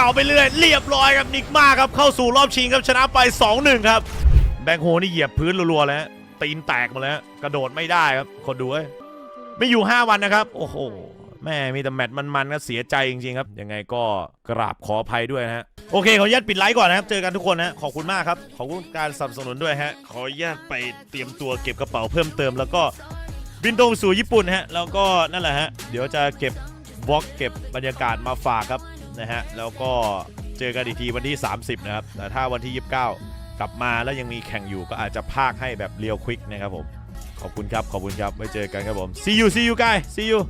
เหลาไปเรื่อยเรียบร้อยครับนิกมาครับเข้าสู่รอบชิงครับชนะไป 2-1 ครับ แบงค์โฮนี่เหยียบพื้นรัวๆแล้วตีนแตกมาแล้ว กระโดดไม่ได้ครับคนดูเอ้ยไม่อยู่ 5 วันนะครับ โอ้โห แม่มีแต่แมตช์มันๆก็เสียใจจริงๆครับ ยังไงก็กราบขออภัยด้วยนะฮะ โอเค ขออนุญาตปิดไลฟ์ก่อนนะครับ เจอกันทุกคนนะ ขอบคุณมากครับ ขอบคุณการสนับสนุนด้วยฮะ ขออนุญาตไปเตรียมตัวเก็บกระเป๋าเพิ่มเติม แล้วก็บินตรงสู่ญี่ปุ่นฮะ แล้วก็นั่นแหละฮะ เดี๋ยวจะเก็บบล็อกเก็บบรรยากาศมาฝากครับ นะฮะ แล้วก็เจอกันอีกทีวันที่ 30 นะครับ แต่ถ้าวันที่ 29 กลับมาแล้วยังมีแข่งอยู่ก็อาจจะพากให้แบบเรียวควิกนะครับผม ขอบคุณครับ ขอบคุณครับ ไว้เจอกันครับผม see you see you guys see you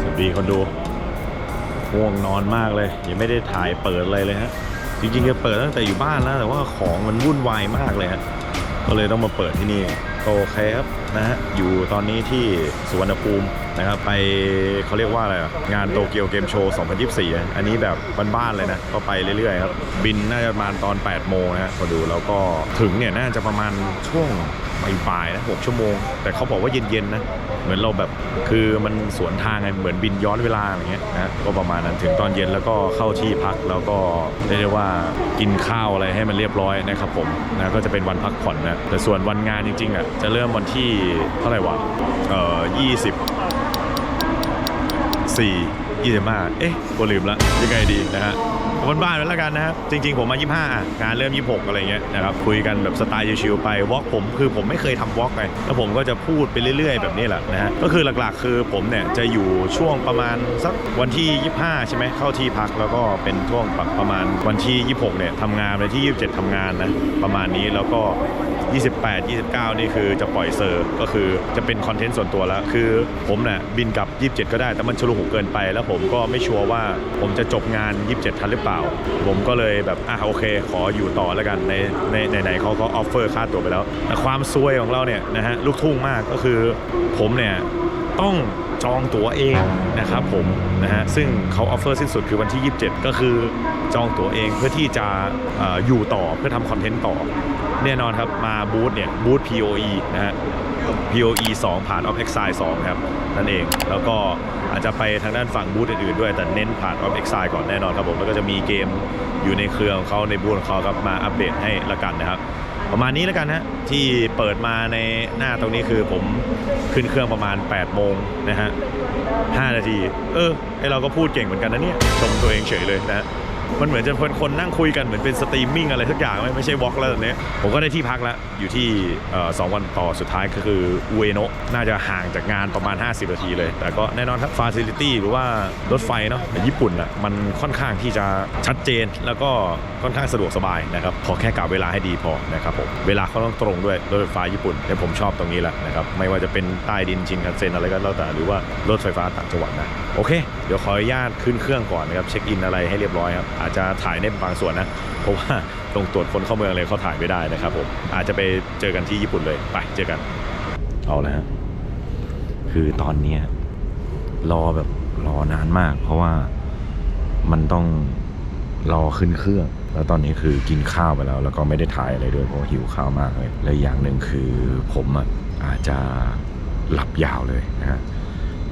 สวัสดีคนดูง่วงนอนมากเลย ยังไม่ได้ถ่ายเปิดอะไรเลยฮะ จริงๆจะเปิดตั้งแต่อยู่บ้านแล้ว แต่ว่าของมันวุ่นวายมากเลยฮะ ก็เลยต้องมาเปิดที่นี่ โอเคครับนะฮะอยู่ตอนนี้ที่สุวรรณภูมินะครับไปเขาเรียกว่าอะไรอะงานโตเกียวเกมโชว์ 2024อะอันนี้แบบบ้านๆเลยนะ ก็ไปเรื่อยๆครับ บินน่าจะประมาณตอน 8 โมงนะฮะพอดูแล้วก็ถึงเนี่ยน่าจะประมาณช่วง บ่ายๆนะ6ชั่วโมง แต่เขาบอกว่าเย็นๆนะเหมือนเราแบบคือมันสวนทางไงเหมือนบินย้อนเวลาอย่างเงี้ยนะก็ประมาณนั้นถึงตอนเย็นแล้วก็เข้าที่พักแล้วก็เรียกได้ว่ากินข้าวอะไรให้มันเรียบร้อยนะครับผมนะก็จะเป็นวันพักผ่อนนะแต่ส่วนวันงานจริงๆอะจะเริ่มวันที่เท่าไหร่วะเอ่อยี่สิบสี่ยี่สิบห้าเอ๊ะกูลืมละยังไงดีนะฮะ คนบ้านๆไปแล้วกันนะครับ จริง ๆ ผมมา 25อะงานเริ่ม 26 อะไรเงี้ยนะครับคุยกันแบบสไตล์ชิวๆไปวอล์กผมคือผมไม่เคยทำวอล์กไงแล้วผมก็จะพูดไปเรื่อย ๆ แบบนี้แหละนะฮะก็คือหลักๆ คือผมเนี่ยจะอยู่ช่วงประมาณสักวันที่ 25 ใช่ไหมเข้าที่พักแล้วก็เป็นช่วงประมาณวันที่ 26เนี่ยทำงานในที่ 27ทำงานนะประมาณนี้แล้วก็ 28 29 นี่คือจะปล่อยเซอร์ก็คือจะเป็นคอนเทนต์ส่วนตัวแล้ว คือผมเนี่ยบินกับ 27 ก็ได้ แต่มันชลุหุกเกินไป แล้วผมก็ไม่ชัวร์ว่าผมจะจบงาน 27 ทันหรือเปล่า ผมก็เลยแบบ อะโอเค ขออยู่ต่อแล้วกัน ในในไหนเขาก็ออฟเฟอร์ค่าตัวไปแล้วแต่ความซวยของเราเนี่ยนะฮะลูกทุ่งมากก็คือผมเนี่ยต้องจองตั๋วเองนะครับผมนะฮะซึ่งเขาออฟเฟอร์สิ้นสุดคือวันที่ 27 ก็คือจองตั๋วเองเพื่อที่จะออยู่ต่อเพื่อทำคอนเทนต์ต่อ แน่นอนครับมาบูธเนี่ยบูธ POE นะฮะ POE 2 ผ่าน Off Exile 2ครับนั่นเองแล้วก็อาจจะไปทางด้านฝั่งบูธอื่นๆด้วย แต่เน้นผ่าน Off Exile ก่อนแน่นอนครับผมแล้วก็จะมีเกมอยู่ในเครือของเขาในบูธของเขาครับมาอัปเดตให้ละกันนะครับ ประมาณนี้แล้วกันฮะที่เปิดมาในหน้าตรงนี้คือผมขึ้นเครื่องประมาณ 8 โมงนะฮะ5นาที เออไอเราก็พูดเก่งเหมือนกันนะเนี่ยชมตัวเองเฉยเลยนะฮะ มันเหมือนจะเป็นคนนั่งคุยกันเหมือนเป็นสตรีมมิ่งอะไรสักอย่างไม่ไม่ใช่วอล์กแล้วตอนนี้ผมก็ได้ที่พักแล้วอยู่ที่สองวันต่อสุดท้ายก็คืออุเอโนะน่าจะห่างจากงานประมาณ 50 นาทีเลย แต่ก็แน่นอนครับฟาซิลิตี้หรือว่ารถไฟเนาะในญี่ปุ่นอะมันค่อนข้างที่จะชัดเจนแล้วก็ค่อนข้างสะดวกสบายนะครับขอแค่กะเวลาให้ดีพอนะครับผมเวลาเขาต้องตรงด้วยรถไฟฟ้าญี่ปุ่นแต่ผมชอบตรงนี้แหละนะครับไม่ว่าจะเป็นใต้ดินชินคันเซ็นอะไรก็แล้วแต่หรือว่ารถไฟฟ้าต่างจังหวัดนะโอเค เดี๋ยวขออนุญาตขึ้นเครื่องก่อนนะครับเช็คอินอะไรให้เรียบร้อยครับอาจจะถ่ายได้บางส่วนนะ เพราะว่าตรงตรวจคนเข้าเมืองเลยเขาถ่ายไม่ได้นะครับผม อาจจะไปเจอกันที่ญี่ปุ่นเลย ไปเจอกัน เอาละฮะคือตอนเนี้รอแบบรอนานมาก เพราะว่ามันต้องรอขึ้นเครื่อง แล้วตอนนี้คือกินข้าวไปแล้ว แล้วก็ไม่ได้ถ่ายอะไรด้วยเพราะหิวข้าวมากเลย และอย่างหนึ่งคือผมอะอาจจะหลับยาวเลยนะฮะ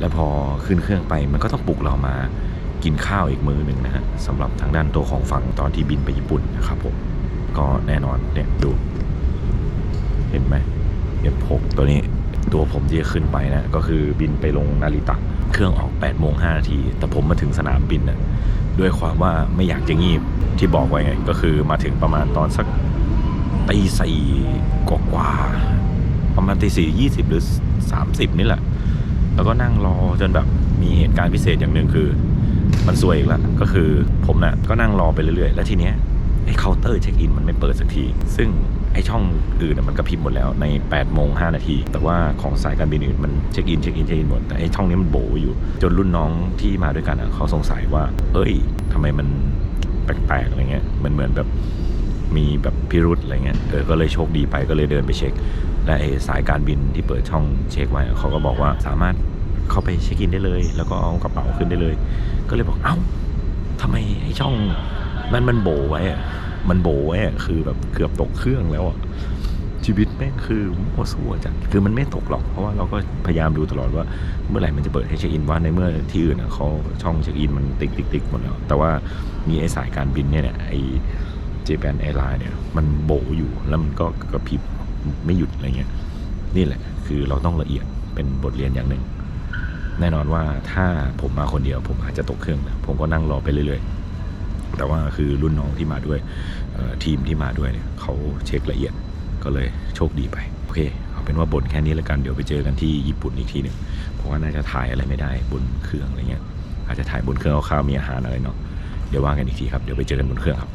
แล้วพอขึ้นเครื่องไปมันก็ต้องปลุกเรามา กินข้าวอีกมื้อหนึ่งนะฮะสำหรับทางด้านตัวของฝั่งตอนที่บินไปญี่ปุ่นนะครับผมก็แน่นอนเนี่ยดู เห็นไหม F6 ตัวนี้ตัวผมที่จะขึ้นไปนะ ก็คือบินไปลงนาริตะ เครื่องออก8โมง5นาที แต่ผมมาถึงสนามบินน่ะด้วยความว่าไม่อยากจะงีบที่บอกไว้ไง ก็คือมาถึงประมาณตอนสักตีสี่กว่าๆประมาณตีสี่ยี่สิบหรือ30นี่แหละ แล้วก็นั่งรอจนแบบมีเหตุการณ์พิเศษอย่างหนึ่งคือ มันซวยอีกแล้วก็คือผมน่ะก็นั่งรอไปเรื่อยๆ แล้วทีเนี้ยไอ้เคาน์เตอร์เช็คอินมันไม่เปิดสักที ซึ่งไอ้ช่องอื่นน่ะมันก็พิมพ์หมดแล้วใน8โมง5นาที แต่ว่าของสายการบินอื่นมันเช็คอินเช็คอินเช็คอินหมด แต่ไอ้ช่องนี้มันโบอยู่ จนรุ่นน้องที่มาด้วยกันอะเขาสงสัยว่า เอ้ยทำไมมันแปลกๆอะไรเงี้ย มันเหมือนแบบมีแบบพิรุษอะไรเงี้ย เออ ก็เลยโชคดีไปก็เลยเดินไปเช็ค และไอ้สายการบินที่เปิดช่องเช็คไว้เขาก็บอกว่าสามารถ เข้าไปเช็คอินได้เลย แล้วก็เอากระเป๋าขึ้นได้เลย ก็เลยบอกเอ้าทำไมไอ้ช่องมันมันโบไว้อะมันโบไว้อะคือแบบเกือบตกเครื่องแล้วอะชีวิตแม่งคือโอสัวจังคือมันไม่ตกหรอก เพราะว่าเราก็พยายามดูตลอดว่า เมื่อไหร่มันจะเปิดให้เช็คอินว่าในเมื่อที่อื่นอะเขาช่องเช็คอินมันติ๊กติ๊กติ๊กหมดแล้ว แต่ว่ามีไอสายการบินเนี่ยไอเจแปนแอร์ไลน์เนี่ยมันโบอยู่แล้วมันก็กระพริบไม่หยุดอะไรเงี้ยนี่แหละ คือเราต้องละเอียดเป็นบทเรียนอย่างหนึ่ง แน่นอนว่าถ้าผมมาคนเดียว ผมอาจจะตกเครื่องนะผมก็นั่งรอไปเรื่อยๆ แต่ว่าคือรุ่นน้องที่มาด้วยทีมที่มาด้วยเนี่ยเขาเช็คละเอียดก็เลยโชคดีไปโอเคเอาเป็นว่าบ่นแค่นี้แล้วกันเดี๋ยวไปเจอกันที่ญี่ปุ่นอีกทีหนึ่งเพราะว่าน่าจะถ่ายอะไรไม่ได้บนเครื่องอะไรเงี้ยอาจจะถ่ายบนเครื่องเอาข้าวมีอาหารอะไรเนาะเดี๋ยวว่ากันอีกทีครับเดี๋ยวไปเจอกันบนเครื่องครับ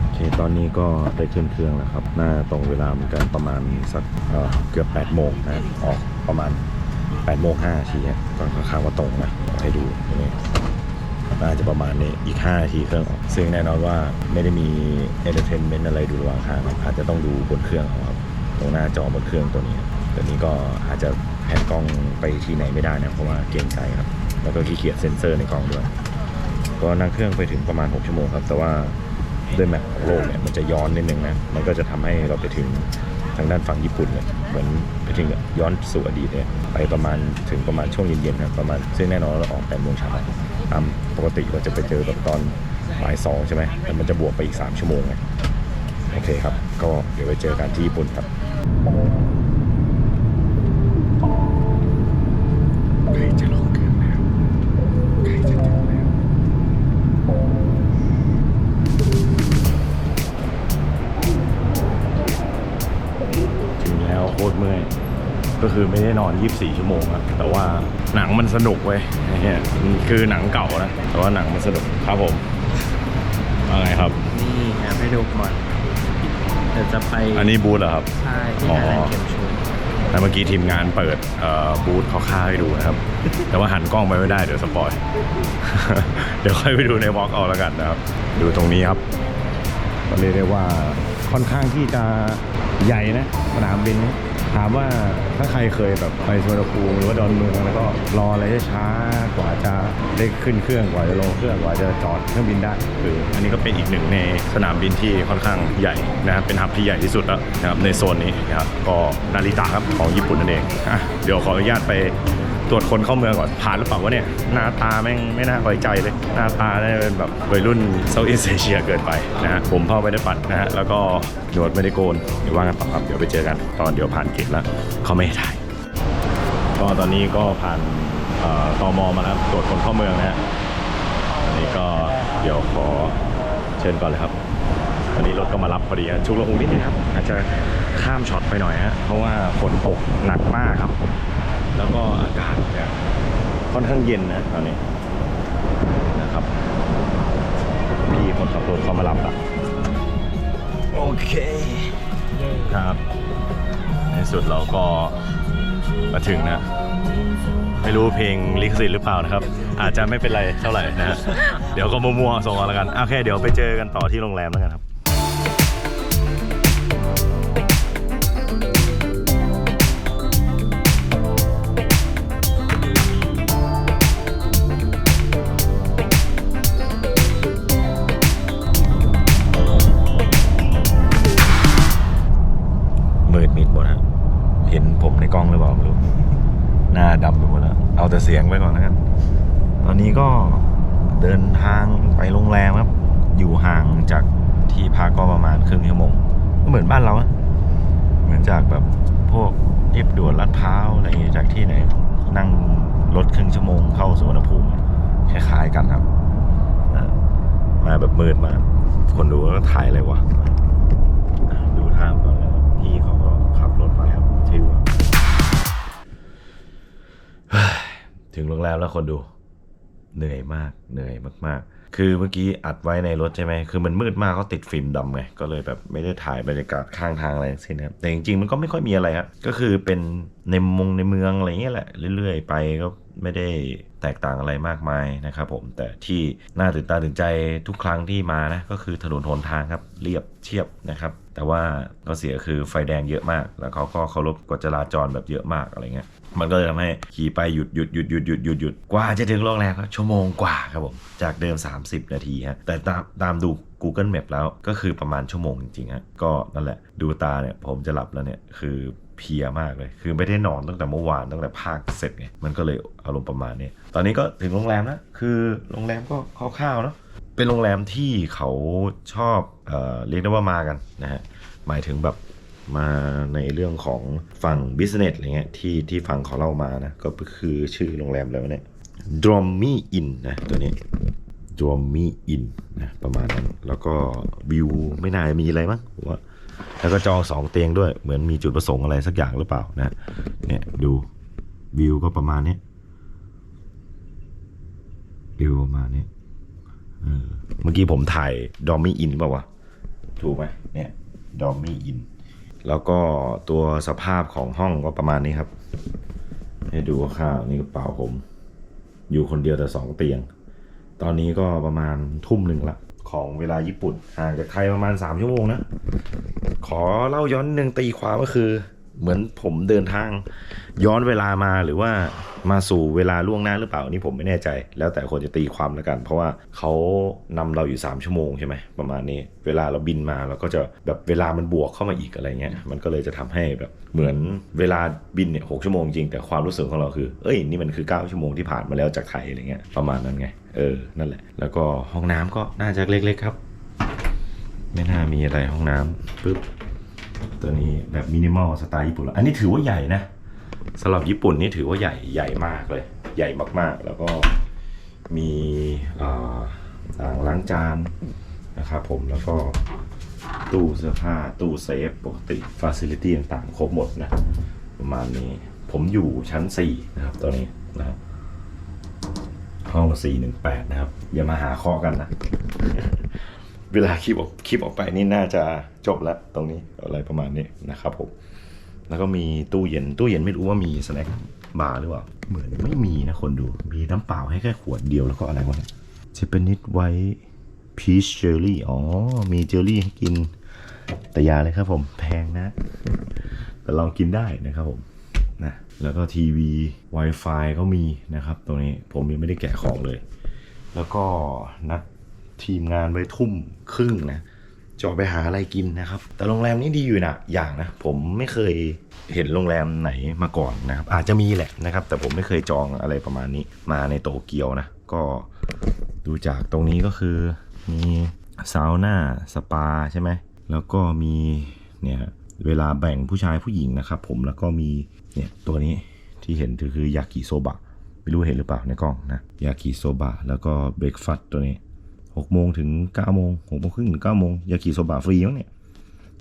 โอเคตอนนี้ก็ได้ขึ้นเครื่องแล้วครับน่าตรงเวลาเหมือนกันประมาณสักเเกือบ8โมงนะออกประมาณ 8โมง5ทีฮะก็ค่อนข้าว่าตรงนะให้ดูนี่น่าจะประมาณนี้อีก5นาทีเครื่องออกซึ่งแน่นอนว่าไม่ได้มีเอนเตอร์เทนเมนต์อะไรดูระหว่างทางครับอาจจะต้องดูบนเครื่องเอาครับตรงหน้าจอบนเครื่องตัวนี้ตัวนี้ก็อาจจะแผนกล้องไปที่ไหนไม่ได้นะเพราะว่าเกรงใจครับ แล้วก็ขี้เกียจเซ็นเซอร์ในกล้องด้วยก็นั่งเครื่องไปถึงประมาณ 6 ชั่วโมงครับ แต่ว่าด้วยแมปของโลกเนี่ยมันจะย้อนนิดนึงนะมันก็จะทำให้เราไปถึง ทางด้านฝั่งญี่ปุ่นเนี่ยเหมือนไปถึงย้อนสู่อดีตเนี่ยไปประมาณถึงประมาณช่วงเย็นๆครับประมาณซึ่งแน่นอนเราออกแต่โมงเช้าตามปกติเราจะไปเจอแบบตอนบ่ายสองใช่ไหมแต่มันจะบวกไปอีก 3 ชั่วโมงไงโอเคครับ ก็เดี๋ยวไปเจอกันที่ญี่ปุ่นครับ คือไม่ได้นอน 24 ชั่วโมงอะแต่ว่าหนังมันสนุกเว้ยไอ้เนี่ยมันคือหนังเก่านะ แต่ว่าหนังมันสนุกครับผมว่าไงครับ นี่แอบให้ดูก่อนเดี๋ยวจะไปอันนี้บูธเหรอครับ ใช่ที่อ๋อไทยแลนด์เกมโชว์แล้วเมื่อกี้ทีมงานเปิดเอ่อบูธเขาค่าให้ดูนะครับ แต่ว่าหันกล้องไปไม่ได้เดี๋ยวสปอย เดี๋ยวค่อยไปดูในวอล์กเอาแล้วกันนะครับ ดูตรงนี้ครับก็เรียกได้ว่าค่อนข้างที่จะใหญ่นะสนามบินนะ ถามว่าถ้าใครเคยแบบไปสุวรรณภูมิหรือว่าดอนเมืองแล้วก็รออะไรช้ากว่าจะได้ขึ้นเครื่องกว่าจะลงเครื่องกว่าจะจอดเครื่องบินได้คืออันนี้ก็เป็นอีกหนึ่งในสนามบินที่ค่อนข้างใหญ่นะครับเป็นฮับที่ใหญ่ที่สุดแล้วนะครับในโซนนี้นะครับก็นาริตะครับของญี่ปุ่นนั่นเองอะเดี๋ยวขออนุญาตไป ตรวจคนเข้าเมืองก่อนผ่านหรือเปล่าวะเนี่ย หน้าตาแม่งไม่น่าไว้ใจเลย หน้าตาเนี่ยเป็นแบบวัยรุ่นเซาท์อีสเอเชียเกินไปนะฮะผมพ่อไม่ได้ปัดนะฮะแล้วก็หนวดไม่ได้โกนเดี๋ยวว่ากันต่อครับเดี๋ยวไปเจอกัน ตอนเดี๋ยวผ่านเกตแล้วเขาไม่ให้ถ่ายก็ตอนนี้ก็ผ่านเอ่อมมาแล้วตรวจคนเข้าเมืองนะฮะอันนี้ก็เดี๋ยวขอเชิญก่อนเลยครับวันนี้รถก็มารับพอดีชุกละหุงนิดนึงครับอาจจะข้ามช็อตไปหน่อยฮะเพราะว่าฝนตกหนักมากครับ แล้วก็อากาศเนี่ยค่อนข้างเย็นนะตอนนี้นะครับพี่คนขับรถเขามารับละโอเคครับในสุดเราก็มาถึงนะ ไม่รู้เพลงลิขสิทธิ์หรือเปล่านะครับ อาจจะไม่เป็นไรเท่าไหร่นะฮะเดี๋ยวก็มัวๆส่งเอาแล้วกัน โอเค เดี๋ยวไปเจอกันต่อที่โรงแรมแล้วกันครับ จากแบบพวกเอฟด่วนลาดพร้าอะไรจากที่ไหน นั่งรถครึ่งชั่วโมงเข้าสุวรรณภูมิคล้ายๆกันครับมาแบบมืดมากคนดูก็ถ่ายอะไรวะดูทางก่อนแล้วพี่เขาก็ขับรถไปครับชิวถึงโรงแรมแล้วคนดู เหนื่อยมาก เหนื่อยมาก ๆ คือเมื่อกี้อัดไว้ในรถใช่ไหมคือมันมืดมากเขาติดฟิล์มดำไง ก็เลยแบบไม่ได้ถ่ายบรรยากาศข้างทางอะไรสิ้นนะครับ แต่จริงๆมันก็ไม่ค่อยมีอะไรครับก็คือเป็นในมงในเมืองอะไรเงี้ยแหละ เรื่อยๆ ไปก็ไม่ได้ แตกต่างอะไรมากมายนะครับผมแต่ที่น่าตื่นตาตื่นใจทุกครั้งที่มานะก็คือถนนหนทางครับเรียบเชียบนะครับแต่ว่าก็เสียคือไฟแดงเยอะมาก แล้วเขาก็เคารพกฎจราจรแบบเยอะมากอะไรเงี้ยมันก็เลยทำให้ขี่ไปหยุดหยุดหยุดหยุดหยุดหยุดหยุดกว่าจะถึงโรงแรมครับชั่วโมงกว่าครับผมจากเดิม 30 นาทีฮะแต่ตามตามดู Google Map แล้วก็คือประมาณชั่วโมงจริงๆฮะก็นั่นแหละดูตาเนี่ยผมจะหลับแล้วเนี่ยคือ เพลียมากเลย คือไม่ได้นอนตั้งแต่เมื่อวานตั้งแต่ภาคเสร็จไงมันก็เลยอารมณ์ประมาณนี้ตอนนี้ก็ถึงโรงแรมแล้วคือโรงแรมก็คร่าวๆเนาะเป็นโรงแรมที่เขาชอบเออเรียกได้ว่ามากันนะฮะหมายถึงแบบมาในเรื่องของฝั่ง business อะไรเงี้ยที่ที่ฝั่งเขาเล่ามานะก็คือชื่อโรงแรมแล้วเนี่ย d r o m m y Inn นะตัวนี้ d r o m m y Inn นะประมาณนั้นแล้วก็วิวไม่น่ามีอะไรมั้งว่า แล้วก็จองสองเตียงด้วย เหมือนมีจุดประสงค์อะไรสักอย่างหรือเปล่านะ เนี่ยดูวิวก็ประมาณนี้วิวประมาณนี้เมื่อกี้ผมถ่ายดอมมี่อินเปล่าวะ ถูกไหมเนี่ยดอมมี่อิน แล้วก็ตัวสภาพของห้องก็ประมาณนี้ครับ ให้ดูข้าวนี่กระเป๋าผม อยู่คนเดียวแต่สองเตียง ตอนนี้ก็ประมาณทุ่มหนึ่งละ ของเวลาญี่ปุ่นห่างจากไทยประมาณ 3 ชั่วโมงนะ ขอเล่าย้อนหนึ่งตีความก็คือ เหมือนผมเดินทาง ย้อนเวลามาหรือว่ามาสู่เวลาล่วงหน้าหรือเปล่านี่ผมไม่แน่ใจ แล้วแต่คนจะตีความแล้วกัน เพราะว่าเขานำเราอยู่ 3 ชั่วโมงใช่ไหมประมาณนี้ เวลาเราบินมาเราก็จะแบบเวลามันบวกเข้ามาอีกอะไรเงี้ยมันก็เลยจะทำให้แบบเหมือนเวลาบินเนี่ยหชั่วโมงจริงแต่ความรู้สึกของเราคือเอ้ยนี่มันคือ 9 ชั่วโมงที่ผ่านมาแล้วจากไทยอะไรเงี้ยประมาณนั้นไงเออนั่นแหละ แล้วก็ห้องน้ำก็น่าจะเล็กๆครับ ไม่น่ามีอะไรห้องน้ำปึ๊บตัวนี้แบบมินิมอลสไตล์ญี่ปุ่นอันนี้ถือว่าใหญ่นะ สำหรับญี่ปุ่นนี่ถือว่าใหญ่ใหญ่มากเลย ใหญ่มากๆ แล้วก็มีอ่างล้างจานนะครับผมแล้วก็ตู้เสื้อผ้าตู้เซฟปกติฟ a ซิลิตี้ต่างๆ ครบหมดนะ ประมาณนี้ผมอยู่ชั้น 4 นะครับตัวนี้นะครับห้อง 418 นะครับ อย่ามาหาข้อกันนะ เวลาคลิปออกคลิปออกไปนี่น่าจะจบแล้วตรงนี้อะไรประมาณนี้นะครับผม แล้วก็มีตู้เย็น ตู้เย็นไม่รู้ว่ามีสแน็คบาร์หรือเปล่า เหมือนไม่มีนะคนดู มีน้ำเปล่าให้แค่ขวดเดียวแล้วก็อะไรวะเนี่ยเจเปนิดไว้พีชเจอรี่ อ๋อ มีเจลลี่ให้กิน แต่ยาเลยครับผมแพงนะ แต่ลองกินได้นะครับผมนะแล้วก็ทีวี Wi-Fi ก็มีนะครับ ตรงนี้ผมยังไม่ได้แกะของเลย แล้วก็นัดทีมงานไว้ทุ่มครึ่งนะ จะออกไปหาอะไรกินนะครับ แต่โรงแรมนี้ดีอยู่นะอย่างนะ ผมไม่เคยเห็นโรงแรมไหนมาก่อนนะครับ อาจจะมีแหละนะครับ แต่ผมไม่เคยจองอะไรประมาณนี้มาในโตเกียวนะ ก็ดูจากตรงนี้ก็คือ มีซาวน่าสปาใช่ไหมแล้วก็มีเนี่ยเวลาแบ่งผู้ชายผู้หญิงนะครับ ผมแล้วก็มีเนี่ยตัวนี้ที่เห็นคือยากิโซบะไม่รู้เห็นหรือเปล่าในกล้องนะยากิโซบะแล้วก็เบรกฟาสต์ตัวนี้ หกโมงถึงเก้าโมงหกโมงครึ่งถึงเก้าโมงยากิโซบะฟรีมั้งเนี่ย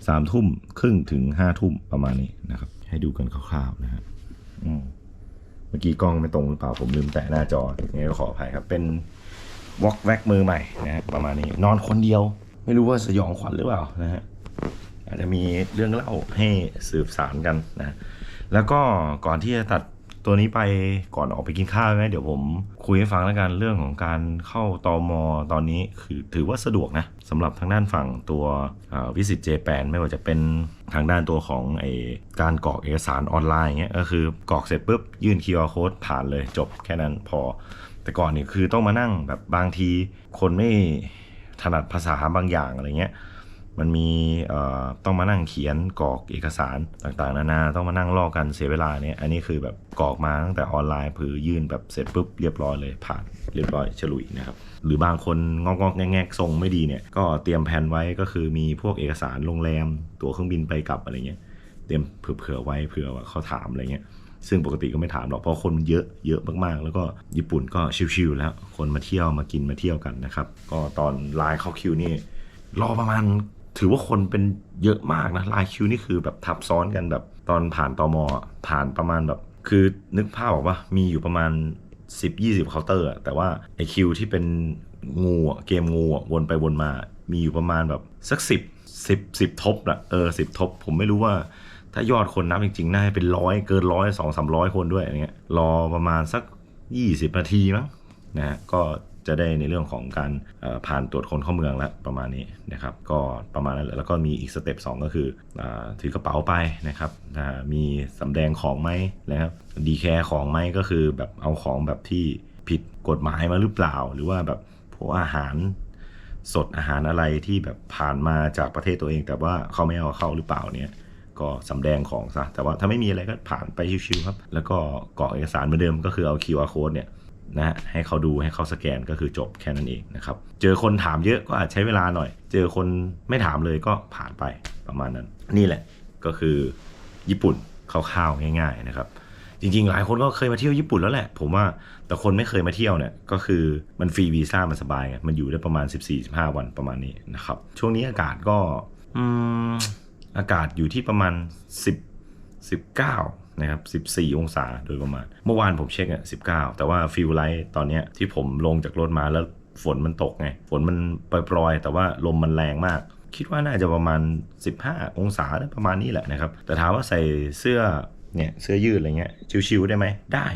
สามทุ่มครึ่งถึงห้าทุ่มประมาณนี้นะครับ ให้ดูกันคร่าวๆนะฮะอืมเมื่อกี้กล้องไม่ตรงหรือเปล่าผมลืมแตะหน้าจอยังไงก็ขออภัยครับ เป็นวอกแว็กมือใหม่นะฮะประมาณนี้ นอนคนเดียว ไม่รู้ว่าสยองขวัญหรือเปล่านะฮะอาจจะมีเรื่องเล่าให้สืบสารกันนะ แล้วก็ก่อนที่จะตัด ตัวนี้ไปก่อนออกไปกินข้าวไหมเดี๋ยวผมคุยให้ฟังแล้วกันเรื่องของการเข้าตอมอตอนนี้คือถือว่าสะดวกนะสำหรับทางด้านฝั่งตัววิสิตเจแปนไม่ว่าจะเป็นทางด้านตัวของไอการกรอกเอกสารออนไลน์เงี้ยก็คือกรอกเสร็จปุ๊บยื่น QR code ผ่านเลยจบแค่นั้นพอ แต่ก่อนนี่คือต้องมานั่งแบบบางทีคนไม่ถนัดภาษาบางอย่างอะไรเงี้ย มันมีต้องมานั่งเขียนกรอกเอกสารต่างๆ นานาต้องมานั่งลอกกันเสียเวลาเนี่ยอันนี้คือแบบกรอกมาตั้งแต่ออนไลน์ผือยื่นแบบเสร็จปุ๊บเรียบร้อยเลยผ่านเรียบร้อยฉลุยนะครับหรือบางคนงอกงๆแงกๆทรงไม่ดีเนี่ยก็เตรียมแผนไว้ก็คือมีพวกเอกสารโรงแรม ตั๋วเครื่องบินไปกลับอะไรเงี้ยเตรียมเผื่อๆไว้เผื่อว่าเขาถามอะไรเงี้ยซึ่งปกติก็ไม่ถามหรอกเพราะคนมันเยอะเยอะมากๆ แล้วก็ญี่ปุ่นก็ชิวๆแล้วคนมาเที่ยวมากินมาเที่ยวกันนะครับก็ตอนไลน์เข้าคิวนี่รอประมาณ ถือว่าคนเป็นเยอะมากนะลายคิวนี่คือแบบทับซ้อนกันแบบตอนผ่านตอมอผ่านประมาณแบบ คือนึกภาพออกปะมีอยู่ประมาณ 10-20เคาน์เตอร์แต่ว่าไอคิวที่เป็นงูเกมงูวนไปวนมา มีอยู่ประมาณแบบสักสิบสิบสิบทบนะเออสิบทบ ผมไม่รู้ว่า ถ้ายอดคนนับจริงๆน่าจะเป็นร้อยเกินร้อยสองสามร้อยคนด้วยอะไรเงี้ยรอประมาณสัก20นาทีมั้งนะฮะก็ จะได้ในเรื่องของการผ่านตรวจคนเข้าเมืองแล้วประมาณนี้นะครับก็ประมาณนั้นและแล้วก็มีอีกสเต็ป2ก็คืออถือกระเป๋าไปนะครับมีสำแดงของไหมนะครับดีแคร์ของไหมก็คือแบบเอาของแบบที่ผิดกฎหมายมาหรือเปล่า หรือว่าแบบพวกอาหารสดอาหารอะไรที่แบบผ่านมาจากประเทศตัวเอง แต่ว่าเขาไม่เอาเข้าหรือเปล่าเนี่ยก็สำแดงของซะแต่ว่าถ้าไม่มีอะไรก็ผ่านไปชิวๆครับ แล้วก็กรอกเอกสารเหมือนเดิมก็คือเอา QR code เนี่ย นะฮะให้เขาดูให้เขาสแกนก็คือจบแค่นั้นเองนะครับ เจอคนถามเยอะก็อาจใช้เวลาหน่อย เจอคนไม่ถามเลยก็ผ่านไปประมาณนั้น นี่แหละก็คือญี่ปุ่นคร่าวๆง่าย ๆนะครับ จริงๆ หลายคนก็เคยมาเที่ยวญี่ปุ่นแล้วแหละ ผมว่าแต่คนไม่เคยมาเที่ยวเนี่ยก็คือมันฟรีวีซ่ามันสบายไงมันอยู่ได้ประมาณ 14-15 วันประมาณนี้นะครับช่วงนี้อากาศก็อืมอากาศอยู่ที่ประมาณ 10 19 นะครับ 14 องศาโดยประมาณ เมื่อวานผมเช็คอะ19 แต่ว่าฟิลไลท์ตอนเนี้ยที่ผมลงจากรถมาแล้วฝนมันตกไง ฝนมันปล่อยๆ แต่ว่าลมมันแรงมาก คิดว่าน่าจะประมาณ 15 องศาประมาณนี้แหละนะครับ แต่ถามว่าใส่เสื้อเนี่ยเสื้อยืดอะไรเงี้ยชิวๆได้ไหมได้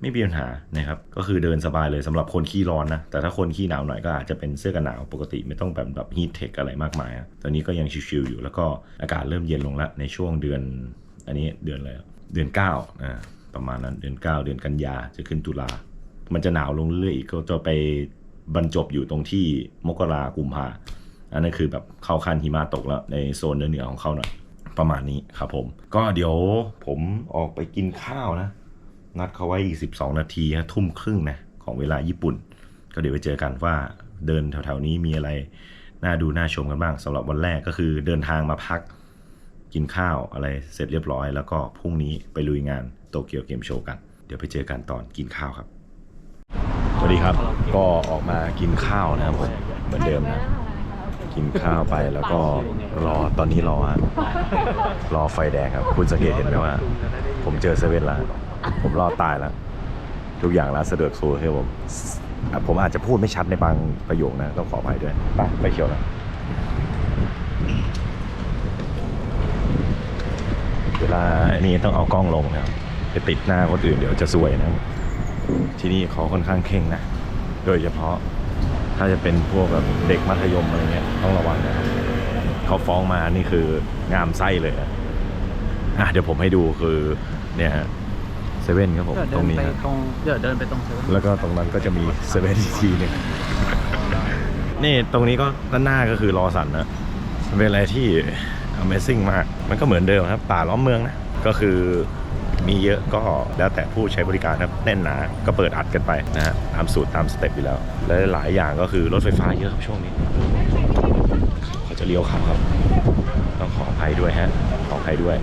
ไม่มีปัญหานะครับก็คือเดินสบายเลยสำหรับคนขี้ร้อนนะ แต่ถ้าคนขี้หนาวหน่อยก็อาจจะเป็นเสื้อกันหนาวปกติไม่ต้องแบบแบบฮีทเทคอะไรมากมายอะตอนนี้ก็ยังชิวๆอยู่แล้วก็อากาศเริ่มเย็นลงแล้วในช่วงเดือน อันนี้เดือนอะไรเดือน9อ่าประมาณนั้นเดือน9เดือนกันยาจะขึ้นตุลา มันจะหนาวลงเรื่อยๆอีกก็จะไปบรรจบอยู่ตรงที่มกรากุมภาอันนั้นคือแบบเข้าขั้นหิมะตกแล้วในโซนเหนือของเขาหน่อยประมาณนี้ครับผม ก็เดี๋ยวผมออกไปกินข้าวนะ นัดเขาไว้อีก 12 นาทีฮะทุ่มครึ่งนะ ของเวลาญี่ปุ่น ก็เดี๋ยวไปเจอกันว่าเดินแถวๆนี้มีอะไร น่าดูน่าชมกันบ้างสำหรับวันแรกก็คือเดินทางมาพัก กินข้าวอะไรเสร็จเรียบร้อย แล้วก็พรุ่งนี้ไปลุยงานโตเกียวเกมโชว์กัน เดี๋ยวไปเจอกันตอนกินข้าวครับ สวัสดีครับ ก็ออกมากินข้าวนะครับผมเหมือนเดิมนะ กินข้าวไปแล้วก็รอตอนนี้รอฮะรอไฟแดงครับ คุณสังเกตเห็นไหมว่า ผมเจอเซเว่นแล้วผมรอดตายแล้วทุกอย่างร้านสะดวกซื้อให้ผมอะผมอาจจะพูดไม่ชัดในบางประโยคนะต้องขออภัยด้วยไปไปเขียวนะ เวลาอันนี้ต้องเอากล้องลงนะครับไปติดหน้าคนอื่นเดี๋ยวจะซวยนะครับที่นี่เขาค่อนข้างเข่งนะ โดยเฉพาะถ้าจะเป็นพวกแบบเด็กมัธยมอะไรเงี้ยต้องระวังนะครับเขาฟ้องมานี่คืองามไส้เลยนะอะเดี๋ยวผมให้ดูคือเนี่ยเซเว่นครับผมเดี๋ยวตเดิรงนนี้ไปครับตรงเดี๋ยวเดินไปตรงเซเว่นแล้วก็ตรงนั้นก็จะมีเซเว่นอีกทีหนึงนี่ตรงนี้ก็ด้านหน้าก็คือรอสันนะมันเป็นอะไรที่ Amazing มาก มันก็เหมือนเดิมครับ ป่าล้อมเมืองนะ ก็คือมีเยอะก็แล้วแต่ผู้ใช้บริการครับแน่นหนาก็เปิดอัดกันไปนะฮะตามสูตรตามสเต็ปอยู่แล้ว และหลายอย่างก็คือรถไฟฟ้าเยอะครับช่วงนี้เขาจะเลี้ยวเข้าครับ ต้องขออภัยด้วยฮะขออภัยด้วย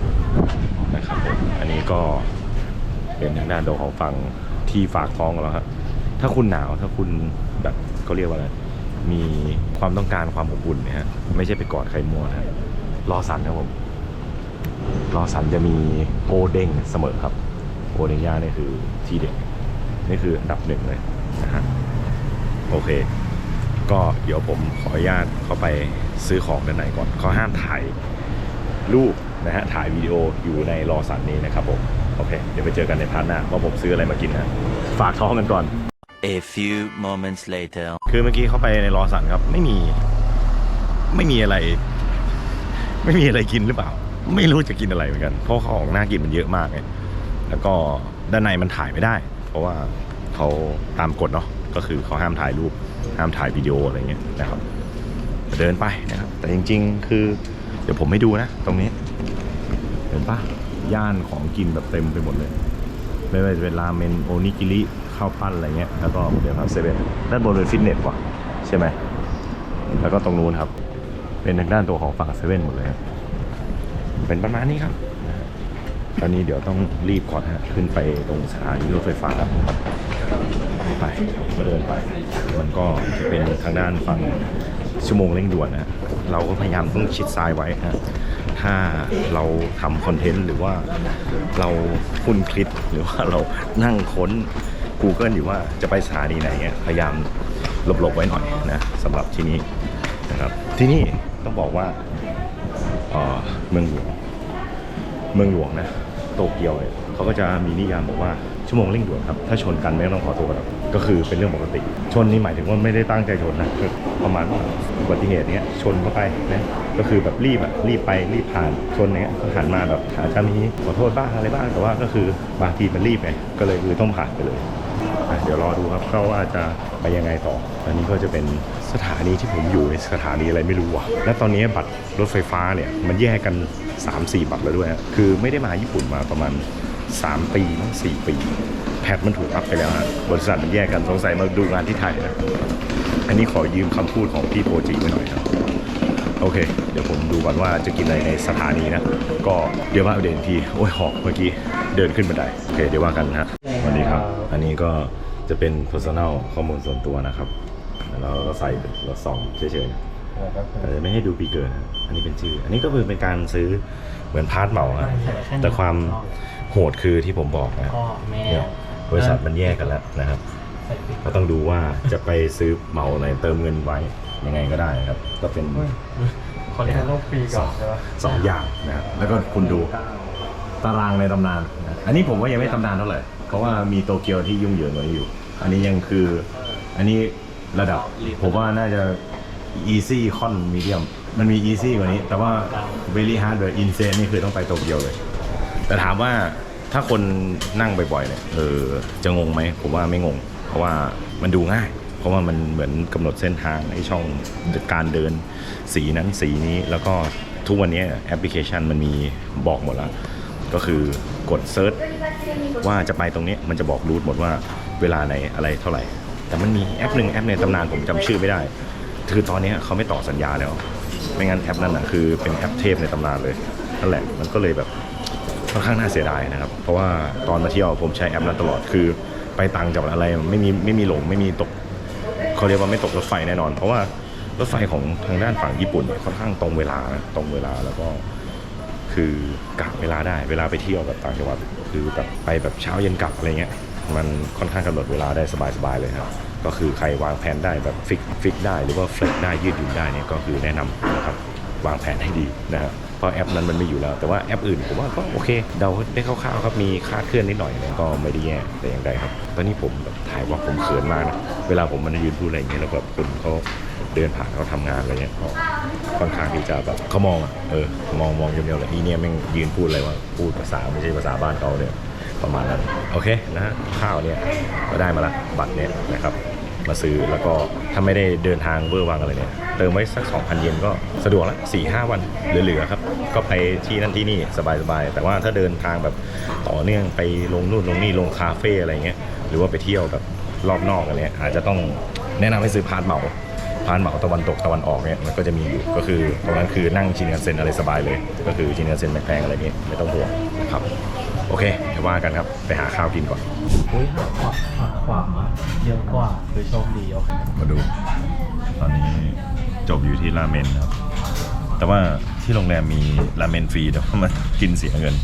นะครับผมอันนี้ก็เป็นทางด้านโดของฝั่งที่ฝากท้องกันแล้วครับถ้าคุณหนาวถ้าคุณแบบเขาเรียกว่าอะไรมีความต้องการความอบอุ่นเนี่ยฮะไม่ใช่ไปกอดใครมัวนะฮะรอสันครับผม รอสันจะมีโอเด้งเสมอครับ โอเด้งย่างนี่คือที่เด็ดนี่คืออันดับหนึ่งเลยนะฮะโอเค ก็เดี๋ยวผมขออนุญาตเข้าไปซื้อของด้านในก่อนเขาห้ามถ่ายรูปนะฮะถ่ายวิดีโออยู่ในรอสันนี้นะครับผมโอเค เดี๋ยวไปเจอกันในพาร์ทหน้าว่าผมซื้ออะไรมากินนะฝากท้องกันก่อน A few moments later. คือเมื่อกี้เข้าไปในรอสันครับ ไม่มี ไม่มีอะไร ไม่มีอะไรกินหรือเปล่า ไม่รู้จะกินอะไรเหมือนกัน เพราะของน่ากินมันเยอะมากไงแล้วก็ด้านในมันถ่ายไม่ได้ เพราะว่าเขาตามกฎเนาะก็คือเขาห้ามถ่ายรูปห้ามถ่ายวิดีโออะไรเงี้ยนะครับเดินไปนะครับ แต่จริง ๆ คือ เดี๋ยวผมไม่ดูนะ ตรงนี้ เห็นปะย่านของกินแบบเต็มไปหมดเลย ไม่ว่าจะเป็นราเมนโอนิกิริข้าวปั้นอะไรเงี้ยแล้วก็เดี๋ยวครับเซเว่นด้านบนเป็นฟิตเนสว่ะใช่ไหมแล้วก็ตรงนู้นครับ เป็นทางด้านตัวของฝั่งเซเว่นหมดเลยครับ เป็นประมาณนี้ครับตอนนี้เดี๋ยวต้องรีบก่อนฮะขึ้นไปตรงสถานีรถไฟฟ้าครับไปเดินไป มันก็จะเป็นทางด้านฝั่งชั่วโมงเร่งด่วนนะเราก็พยายามต้องชิดซ้ายไว้ฮะถ้าเราทำคอนเทนต์หรือว่าเราคุ้นคลิปหรือว่าเรานั่งค้น Google อยู่ว่าจะไปสถานีไหนเนี่ยพยายามหลบๆไว้หน่อยนะสำหรับที่นี้นะครับที่นี่ต้องบอกว่า เมืองหลวงเมืองหลวงนะโตเกียวเนี่ยเขาก็จะมีนิยามบอกว่าชั่วโมงเร่งด่วนครับ ถ้าชนกันไม่ต้องขอโทษครับก็คือเป็นเรื่องปกติ ชนนี่หมายถึงว่าไม่ได้ตั้งใจชนนะคือประมาณอุบัติเหตุเนี้ยชนเข้าไปนะก็คือแบบรีบอะรีบไปรีบผ่านชนเนี้ยก็หันมาแบบอาจจะมีขอโทษบ้างอะไรบ้างแต่ว่าก็คือบางทีมันรีบไงก็เลยคือต้องผ่านไปเลย เดี๋ยวรอดูครับเขาว่าจจะไปยังไงต่อ อันนี้ก็จะเป็นสถานีที่ผมอยู่ในสถานีอะไรไม่รู้อะ และตอนนี้บัตรรถไฟฟ้าเนี่ยมันแยกกัน 3-4 บัตรแล้วด้วยฮะคือไม่ได้มาญี่ปุ่นมาประมาณ 3 ปีมั้ง4ปี แพทมันถูกอัพไปแล้วฮะบริษัทมันแยกกันสงสัยมาดูงานที่ไทยนะ อันนี้ขอยืมคำพูดของพี่โปรจิไว้หน่อยครับโอเค เดี๋ยวผมดูก่อนว่าจะกินอะไรในสถานีนะ ก็เดี๋ยวว่าเดตอีกที โอ้ยหอกเมื่อกี้ เดินขึ้นบันได โอเค เดี๋ยวว่ากันนะฮะสวัสดีครับ อันนี้ก็ จะเป็น personal ข้อมูลส่วนตัวนะครับแล้วเราก็ใส่เราส่องเฉยๆแต่ไม่ให้ดูปีเกินนะอันนี้เป็นชื่อ อันนี้ก็คือเป็นการซื้อเหมือนพาร์ทเหมาอะแต่ความโหดคือที่ผมบอกนะพ่อแม่เนี่ยบริษัทมันแยกกันแล้วนะครับก็ต้องดูว่าจะไปซื้อเหมาไหนเติมเงินไว้ยังไงก็ได้ครับ ก็เป็นเขาเรียกโรคปีก่อนใช่ปะสองอย่างนะครับแล้วก็คุณดูตารางในตำนานนะอันนี้ผมว่ายังไม่ตำนานเท่าไหร่ เพราะว่ามีโตเกียวที่ยุ่งเหยิงกว่านี้อยู่ อันนี้ยังคือ อันนี้ระดับผมว่าน่าจะ easy con medium มันมี easy กว่านี้ แต่ว่า very hard เลย insane นี่คือต้องไปโตเกียวเลย แต่ถามว่าถ้าคนนั่งบ่อยๆเนี่ยเออจะงงไหมผมว่าไม่งง เพราะว่ามันดูง่าย เพราะว่ามันเหมือนกำหนดเส้นทางไอ้ช่องการเดินสีนั้นสีนี้แล้วก็ทุกวันนี้แอปพลิเคชันมันมีบอกหมดแล้ว ก็คือกดเซิร์ชว่าจะไปตรงนี้มันจะบอกรูทหมดว่า เวลาไหนอะไรเท่าไหร่ แต่มันมีแอปหนึ่งแอปในตำนานผมจำชื่อไม่ได้ คือตอนนี้เขาไม่ต่อสัญญาแล้ว ไม่งั้นแอปนั้นอะคือเป็นแอปเทพในตำนานเลยนั่นแหละมันก็เลยแบบค่อนข้างน่าเสียดายนะครับ เพราะว่าตอนมาเที่ยวผมใช้แอปนั้นตลอดคือไปต่างจังหวัดอะไรไม่มีไม่มีหลงไม่มีตกเขาเรียกว่าไม่ตกรถไฟแน่นอน เพราะว่ารถไฟของทางด้านฝั่งญี่ปุ่นเนี่ยค่อนข้างตรงเวลานะตรงเวลาแล้วก็คือกะเวลาได้เวลาไปเที่ยวแบบต่างจังหวัดคือแบบไปแบบเช้าเย็นกลับอะไรเงี้ย มันค่อนข้างกำหนดเวลาได้สบายๆเลยครับ ก็คือใครวางแผนได้แบบฟิกฟิกได้หรือว่าเฟลกได้ยืดหยุ่นได้เนี่ยก็คือแนะนำนะครับวางแผนให้ดีนะครับเพราะแอปนั้นมันไม่อยู่แล้ว แต่ว่าแอปอื่นผมว่าก็โอเค เดาได้คร่าวๆครับมีคาดเคลื่อนนิดหน่อยเนี่ยก็ไม่ได้แย่แต่อย่างใดครับ ตอนนี้ผมแบบถ่ายว่าผมเขินมากนะเวลาผมมันยืนพูดอะไรอย่างเงี้ยแล้วแบบคนเขาเดินผ่านเขาทำงานอะไรเงี้ยก็ค่อนข้างที่จะแบบเขามองอะเออมองมองเดียวๆเลยอีเนี่ยแม่งยืนพูดอะไรว่าพูดภาษาไม่ใช่ภาษาบ้านเขาเนี่ย ประมาณนั้นโอเคนะฮะข้าวเนี่ยก็ได้มาละบัตรเนี่ยนะครับมาซื้อแล้วก็ถ้าไม่ได้เดินทางเวอร์วังอะไรเนี่ยเติมไว้สัก 2,000 เยนก็สะดวกละ4 5 วันเหลือๆครับ ก็ไปที่นั่นที่นี่สบายๆ แต่ว่าถ้าเดินทางแบบต่อเนื่องไปลงนู่นลงนี่ลงคาเฟ่อะไรเงี้ยหรือว่าไปเที่ยวแบบรอบนอกอะไรเงี้ยอาจจะต้องแนะนำให้ซื้อพาสเหมาพานเหมาตะวันตกตะวันออกเนี่ยมันก็จะมีอยู่ก็คือตรงนั้นคือนั่งชินกันเซ็นอะไรสบายเลย ก็คือชินกันเซ็นแพงอะไรนี้ไม่ต้องห่วงครับ โอเคเดี๋ยวว่ากันครับ ไปหาข้าวกินก่อน อุ้ยหักขวาหักขวามาเยอะกว่าคือโชคดีโอเคมาดู ตอนนี้จบอยู่ที่ราเมนครับ แต่ว่าที่โรงแรมมีราเมนฟรีแต่ว่ามันกินเสียเงิน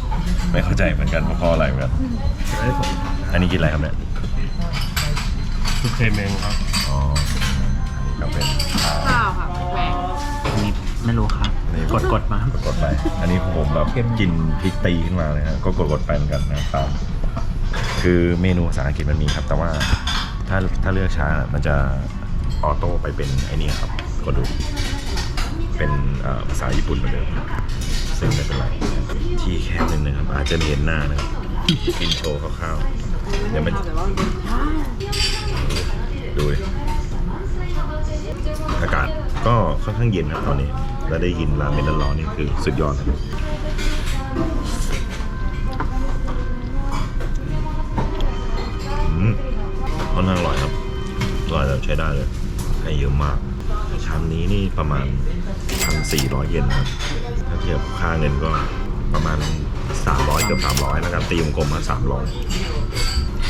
ไม่เข้าใจเหมือนกันว่าเพราะอะไรเหมือนกันอันนี้กินอะไรครับเนี่ยคือเคเมงครับอ๋ออันนี้ก็เป็นข้าวค่ะแหวงนี่ไม่รู้ครับ กดกดมากดไป อันนี้ผมแบบกินพริกตีขึ้นมาเลยฮะก็กดกดไปเหมือนกันนะครับ คือเมนูภาษาอังกฤษมันมีครับ แต่ว่าถ้าถ้าเลือกช้ามันจะออโต้ไปเป็นไอ้นี่ครับกดดู เป็นภาษาญี่ปุ่นเหมือนเดิมซึ่งไม่เป็นไรที่แคบนิดนึงครับ อาจจะเห็นหน้านะครับกินโชว์คร่าวๆเดี๋ยวมันแต่ว่ามันเป็นว้าวดูดิอากาศ ก็ค่อนข้างเย็นครับตอนนี้ แล้วได้ยินราเมนร้อนๆนี่คือสุดยอดครับอืมค่อนข้างอร่อยครับอร่อยแบบใช้ได้เลยให้เยอะมากชามนี้นี่ประมาณพันสี่ร้อยเยนครับ ถ้าเทียบค่าเงินก็ประมาณสามร้อยเกือบสามร้อยแล้วกันตีวงกลมมาสามร้อย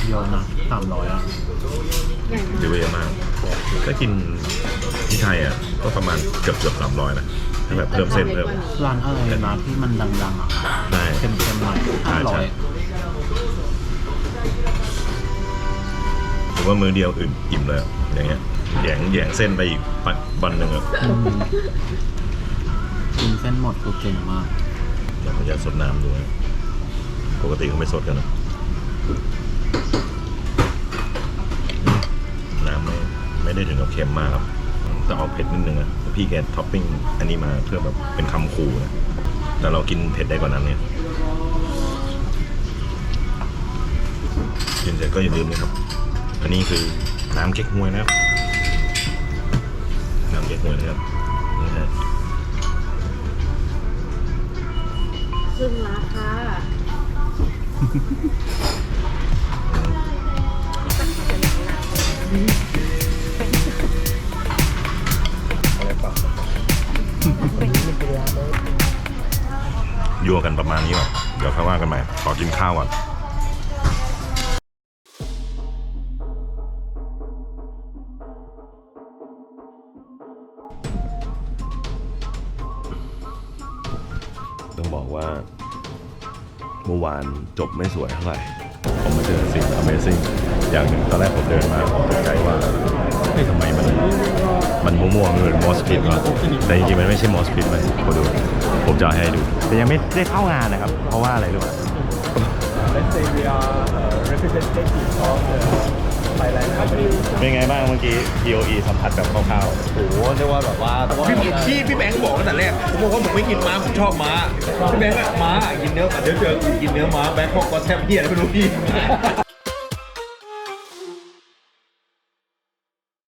เยอะนะสามร้อยอะถือว่าเยอะมากถ้ากิน ที่ไทยอะก็ประมาณเกือบเกือบสามร้อยนะถ้าแบบเพิ่มเส้นเพิ่ม ร้านอะไรนะที่มันดังๆอะได้เค็มๆหน่อยใช่ห้าร้ใช่ อยหรือว่ามือเดียวอื่นอิ่มเลยอะอย่างเงี้ยแหยงแหยงเส้นไปอีกปันบันหนึ่งอะกินเส้นหมดคือเก่งมาก เดี๋ยวผมจะสดน้ำดูนะปกติเขาไม่สดกันนะน้ำไม่ไม่ได้ถึงกับเค็มมากครับ แต่ออกเผ็ดนิดนึงนะพี่แกท็อปปิ้งอันนี้มาเพื่อแบบเป็นคำขู่นะแต่เรากินเผ็ดได้กว่านั้นเนี่ยกินเสร็จก็อย่าลืมนะครับ อันนี้คือน้ำเก๊กฮวยนะครับน้ำเก๊กฮวยนะครับนี่ฮะซึ่งราคายั่ วกันประมาณนี้ก่อนเดี๋ยวค่อยว่ากันใหม่ ขอกินข้าวก่อนต้องบอกว่า เมื่อวานจบไม่สวยเท่าไหร่ ผมมาเจอสิ่ง Amazing อย่างหนึ่งตอนแรกผมเดินมาผมตกใจว่า เฮ้ยทำไมมันมันมั่วๆมันเหมือนมอสพิทวะแต่จริงๆมันไม่ใช่มอสพิทมันผมดูผมจะเอาให้ดู แต่ยังไม่ได้เข้างานนะครับ เพราะว่าอะไรรู้ไหม Let's say we are uh, representative of the Thailand company เป็นไงบ้างเมื่อกี้ POE สัมผัสแบบคร่าวโอ้โหเรียกว่าแบบว่าพี่พี่พี่แบงค์บอกตั้งแต่แรก ผมบอกว่าผมไม่กินม้า ผมชอบม้า พี่แบงค์อะม้า กินเนื้อเดี๋ยวเจอกินเนื้อม้า แบงค์พวกก็แทบเหี้ยอะไรไม่รู้พี่